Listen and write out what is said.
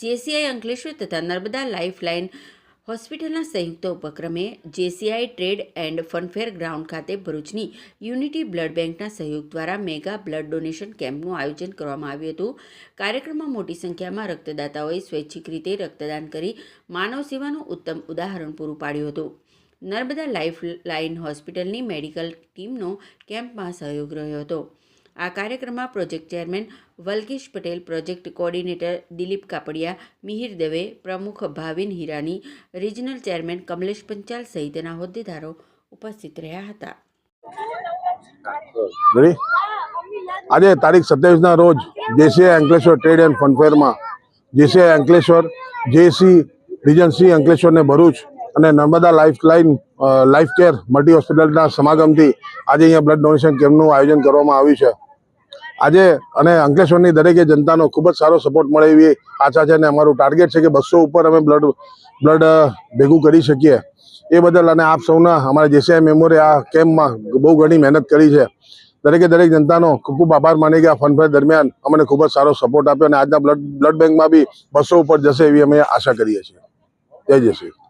JCI Ankleshwar તથા Narmada lifeline હોસ્પિટલના સંયુક્ત ઉપક્રમે JCI trade and funfair ground ખાતે ભરૂચની યુનિટી બ્લડ બેંકના સહયોગ દ્વારા મેગા બ્લડ ડોનેશન કેમ્પનું આયોજન કરવામાં આવ્યું હતું. કાર્યક્રમમાં મોટી સંખ્યામાં રક્તદાતાઓએ સ્વૈચ્છિક રીતે રક્તદાન કરી માનવ સેવાનું ઉત્તમ ઉદાહરણ પૂરું પાડ્યું હતું. નર્મદા લાઇફ લાઇન હોસ્પિટલની મેડિકલ ટીમનો કેમ્પમાં સહયોગ રહ્યો હતો. આ કાર્યક્રમમાં project chairman Valkesh Patel, project coordinator Dilip Kapadia, Mihir Dave, પ્રમુખ ભાવિન હિરાની, રિજનલ ચેરમેન કમલેશ પંચાલ સહિતના હોદ્દેદારો ઉપસ્થિત રહ્યા હતા. આજે તારીખ સત્યાવીસના રોજ JCI Ankleshwar trade and ફનફેરમાં JCI Ankleshwar JC region C Ankleshwar Bharuch અને Narmada life line life care multi હોસ્પિટલના સમાગમથી આજે અહીંયા બ્લડ ડોનેશન કેમ્પનું આયોજન કરવામાં આવ્યું છે. આજે અને અંકલેશ્વરની દરેકે જનતાનો ખૂબ જ સારો સપોર્ટ મળે એવી આશા છે અને અમારું ટાર્ગેટ છે કે બસો ઉપર અમે બ્લડ બ્લડ ભેગું કરી શકીએ. એ બદલ અને આપ સૌના અમારા જેસીઆઈ મેમોરે આ કેમ્પમાં બહુ ઘણી મહેનત કરી છે. દરેકે દરેક જનતાનો ખૂબ ખૂબ આભાર માની આ ફનફેર દરમિયાન અમને ખૂબ જ સારો સપોર્ટ આપ્યો અને આજના બ્લડ બ્લડ બેંકમાં બી બસો ઉપર જશે એવી અમે આશા કરીએ છીએ. જય જય શ્રી